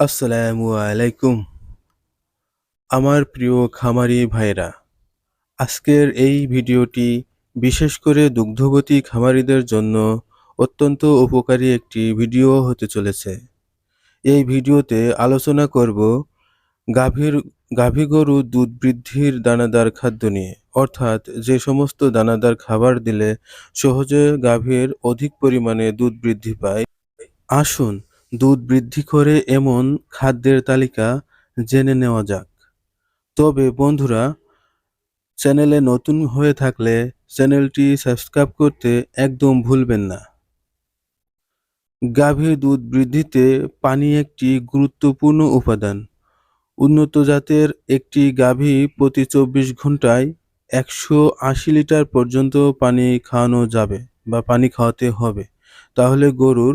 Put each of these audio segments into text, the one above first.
আসসালামু আলাইকুম। আমার প্রিয় খামারি ভাইরা আজকের এই ভিডিওটি বিশেষ করে দুগ্ধবতী খামারিদের জন্য অত্যন্ত উপকারী একটি ভিডিও হতে চলেছে। এই ভিডিওতে আলোচনা করব গাভীর, গাভী গরু দুধ বৃদ্ধির দানাদার খাদ্য নিয়ে। অর্থাৎ যে সমস্ত দানাদার খাবার দিলে সহজে গাভীর অধিক পরিমাণে দুধ বৃদ্ধি পায়। আসুন দুধ বৃদ্ধি করে এমন খাদ্যের তালিকা জেনে নেওয়া যাক। তবে বন্ধুরা, চ্যানেলে নতুন হয়ে থাকলে চ্যানেলটি সাবস্ক্রাইব করতে একদম ভুলবেন না। গাভীর দুধ বৃদ্ধিতে পানি একটি গুরুত্বপূর্ণ উপাদান। উন্নত জাতের একটি গাভী প্রতি চব্বিশ ঘন্টায় একশো আশি লিটার পর্যন্ত পানি খাওয়ানো যাবে বা পানি খাওয়াতে হবে। তাহলে গরুর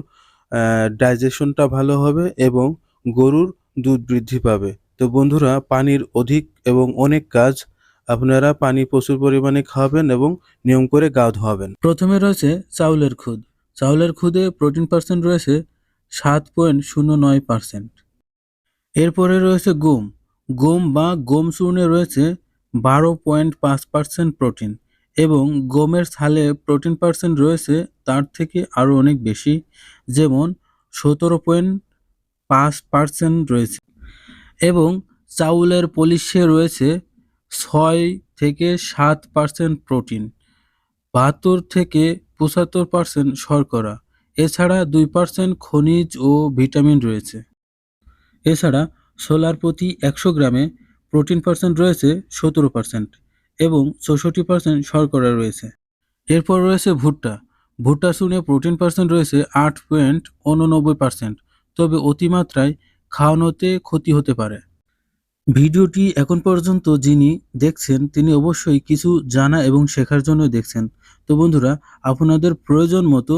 ডাইজেশনটা ভালো হবে এবং গরুর দুধ বৃদ্ধি পাবে। তো বন্ধুরা, পানির অধিক এবং অনেক কাজ আপনারা পানি প্রচুর পরিমাণে খাওয়াবেন এবং নিয়ম করে গা ধোয়াবেন। প্রথমে রয়েছে চাউলের খুদ। চাউলের খুদে প্রোটিন পার্সেন্ট রয়েছে সাত পয়েন্ট শূন্য নয় পার্সেন্ট এরপরে রয়েছে গম। গম বা গম চূর্ণে রয়েছে বারো পয়েন্ট পাঁচ পার্সেন্ট প্রোটিন এবং গমের ছালে প্রোটিন পার্সেন্ট রয়েছে, তার থেকে আরও অনেক বেশি, যেমন সতেরো পয়েন্ট পাঁচ পার্সেন্ট রয়েছে। এবং চাউলের পলিশে রয়েছে ছয় থেকে সাত পার্সেন্ট প্রোটিন, বাহাত্তর থেকে পঁচাত্তর পার্সেন্ট শর্করা, এছাড়া দুই পার্সেন্ট খনিজ ও ভিটামিন রয়েছে। এছাড়া সোলার প্রতি একশো গ্রামে প্রোটিন পার্সেন্ট রয়েছে সতেরো পার্সেন্ট। এবং চৌষট্টি পার্সেন্ট শর্করা রয়েছে। এরপর রয়েছে ভুট্টা। ভুট্টা শুনে প্রোটিন পার্সেন্ট রয়েছে আট পয়েন্ট উননব্বই পার্সেন্ট তবে অতিমাত্রায় খাওয়ানোতে ক্ষতি হতে পারে। ভিডিওটি এখন পর্যন্ত যিনি দেখছেন, তিনি অবশ্যই কিছু জানা এবং শেখার জন্য দেখছেন। তো বন্ধুরা, আপনাদের প্রয়োজন মতো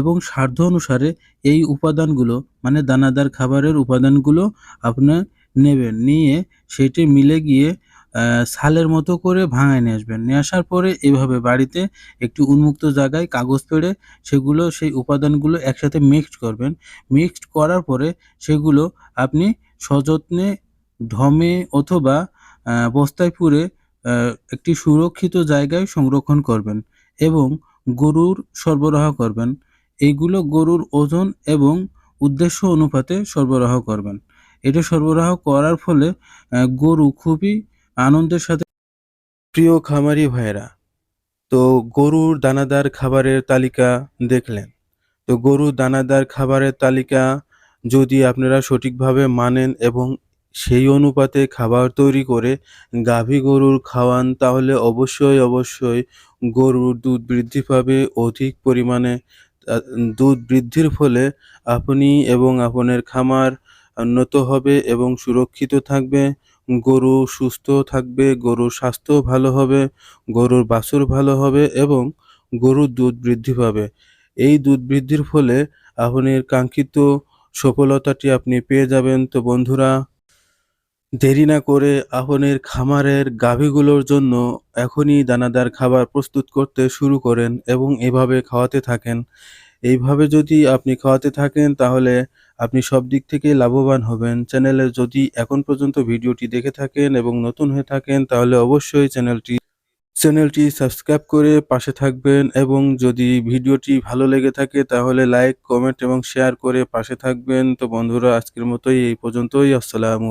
এবং সাধ্য অনুসারে এই উপাদানগুলো মানে দানাদার খাবারের উপাদানগুলো আপনার নেবেন। নিয়ে সেটি মিলে গিয়ে ছালের মতো করে ভাঙায় নিয়ে আসবেন। নিয়ে আসার পরে এভাবে বাড়িতে একটি উন্মুক্ত জায়গায় কাগজ পেড়ে সেগুলো, সেই উপাদানগুলো একসাথে মিক্সড করবেন। মিক্সড করার পরে সেগুলো আপনি সযত্নে ঢমে অথবা বস্তায় পুরে একটি সুরক্ষিত জায়গায় সংরক্ষণ করবেন এবং গরুর সরবরাহ করবেন। এইগুলো গরুর ওজন এবং উদ্দেশ্য অনুপাতে সরবরাহ করবেন। এটা সরবরাহ করার ফলে গরু খুবই আনন্দের সাথে প্রিয় খামারি ভাইরা তো গরুর দানাদার খাবারের তালিকা দেখলেন। তো গরুর দানাদার খাবারের তালিকা যদি আপনারা সঠিকভাবে মানেন এবং সেই অনুপাতে খাবার তৈরি করে গাভী গরুর খাওয়ান, তাহলে অবশ্যই অবশ্যই গরুর দুধ বৃদ্ধি পাবে, অধিক পরিমাণে দুধ বৃদ্ধির ফলে আপনি এবং আপনার খামার উন্নত হবে এবং সুরক্ষিত থাকবে। গরু সুস্থ থাকবে, গরুর স্বাস্থ্য ভালো হবে, গরুর বাছুর ভালো হবে এবং গরুর দুধ বৃদ্ধি পাবে। এই দুধ বৃদ্ধির ফলে আপনার কাঙ্ক্ষিত সফলতাটি আপনি পেয়ে যাবেন। তো বন্ধুরা, দেরি না করে আপনার খামারের গাভীগুলোর জন্য এখনই দানাদার খাবার প্রস্তুত করতে শুরু করেন এবং এভাবে খাওয়াতে থাকেন। এইভাবে যদি আপনি খাওয়াতে থাকেন, তাহলে আপনি সব দিক থেকে লাভবান হবেন। চ্যানেলে যদি এখন পর্যন্ত ভিডিওটি দেখে থাকেন এবং নতুন হয়ে থাকেন, তাহলে অবশ্যই চ্যানেলটি চ্যানেলটি সাবস্ক্রাইব করে পাশে থাকবেন এবং যদি ভিডিওটি ভালো লেগে থাকে, তাহলে লাইক, কমেন্ট এবং শেয়ার করে পাশে থাকবেন। তো বন্ধুরা, আজকের মতোই এই পর্যন্তই। আসসালামু